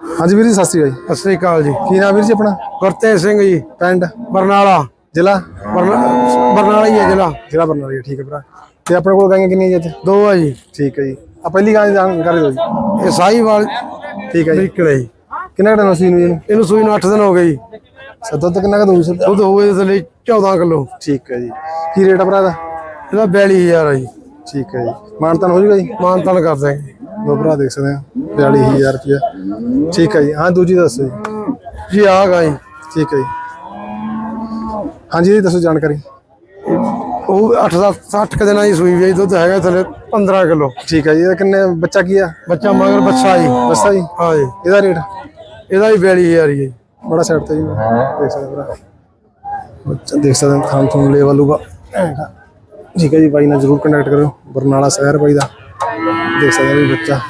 ਹਾਂਜੀ ਵੀਰ ਜੀ ਸਤਿ ਸ਼੍ਰੀ ਅਕਾਲ ਜੀ। ਸਤਿ ਸ੍ਰੀ ਅਕਾਲ ਜੀ। ਕੀ ਨਾਮ ਵੀਰ ਜੀ ਆਪਣਾ? ਗੁਰਤੇਜ ਸਿੰਘ ਜੀ ਪਿੰਡ ਬਰਨਾਲਾ। ਜ਼ਿਲ੍ਹਾ? ਬਰਨਾ- ਬਰਨਾਲਾ ਹੀ ਹੈ ਜ਼ਿਲ੍ਹਾ। ਜ਼ਿਲ੍ਹਾ ਬਰਨਾਲਾ ਜੀ, ਠੀਕ ਹੈ ਭਰਾ। ਤੇ ਆਪਣੇ ਕੋਲ ਗਾਈਆਂ ਕਿੰਨੀਆਂ ਜੀ ਅੱਜ? ਦੋ ਆ ਜੀ। ਠੀਕ ਹੈ ਜੀ। ਆ ਪਹਿਲੀ ਗਾਂ ਦੀ ਜਾਣਕਾਰੀ ਦਿਓ ਜੀ। ਇਹ ਸਾਹੀਵਾਲ। ਠੀਕ ਹੈ ਜੀ। ਹੈ ਜੀ। ਕਿੰਨਾ ਘਟਾ ਨਸੀ ਨੂੰ ਜੀ ਇਹਨੂੰ? ਇਹਨੂੰ ਸੂਈ ਨੂੰ 8 ਦਿਨ ਹੋ ਗਏ ਜੀ। ਅੱਛਾ, ਦੁੱਧ ਕਿੰਨਾ ਕੁ ਦਊ ਸਰ ਦੁੱਧ ਹੋਵੇ ਇਸ ਲਈ 14 ਕਿਲੋ। ਠੀਕ ਹੈ ਜੀ। ਕੀ ਰੇਟ ਆ ਭਰਾ ਦਾ ਇਹਦਾ 42000 ਹੈ ਜੀ। ਠੀਕ ਹੈ ਜੀ। ਮਾਨਤਨ ਹੋ ਜੂਗਾ ਜੀ? ਮਾਨ ਤਾਨ ਕਰ ਦਾਂਗੇ ਦੋ ਭਰਾ ਦੇਖ ਸਕਦੇ ਆ 42000 ਰੁਪਇਆ ਠੀਕ ਹੈ ਜੀ। ਹਾਂ ਦੂਜੀ ਦੱਸੋ ਜੀ। ਜੀ ਆ ਗਾ ਜੀ। ਠੀਕ ਹੈ ਜੀ। ਹਾਂਜੀ ਜੀ ਦੱਸੋ ਜਾਣਕਾਰੀ। ਉਹ 8 ਦਾ 60 ਕ ਦਿਨਾਂ ਦੀ ਸੂਈ ਵੀ ਹੈ ਜੀ, ਦੁੱਧ ਹੈਗਾ ਥੱਲੇ 15 ਕਿਲੋ। ਠੀਕ ਹੈ ਜੀ ਇਹਦਾ ਕਿੰਨੇ ਬੱਚਾ ਕੀ ਆ? ਬੱਚਾ ਮਗਰ ਬੱਚਾ ਜੀ। ਦੱਸਾ ਜੀ? ਹਾਂ ਜੀ। ਇਹਦਾ ਰੇਟ? ਇਹਦਾ ਵੀ 42000 ਹੀ ਹੈ ਜੀ। ਬੜਾ ਸਾਈਡ ਤੇ ਜੀ। ਦੇਖ ਸਕਦੇ ਭਰਾ। ਬੱਚਾ ਦੇਖ ਸਕਦੇ ਹਾਂ ਥਾਂ ਥੂੰ ਲੈਵਲ ਹੋਊਗਾ ਠੀਕ ਹੈ ਜੀ ਬਾਈ ਨਾਲ ਜਰੂਰ ਕੰਟੈਕਟ ਕਰਿਓ। ਬਰਨਾਲਾ ਸ਼ਹਿਰ ਬਾਈ ਦਾ। ਦੇਖ ਸਕਦੇ ਹੋ ਵੀ ਬੱਚਾ।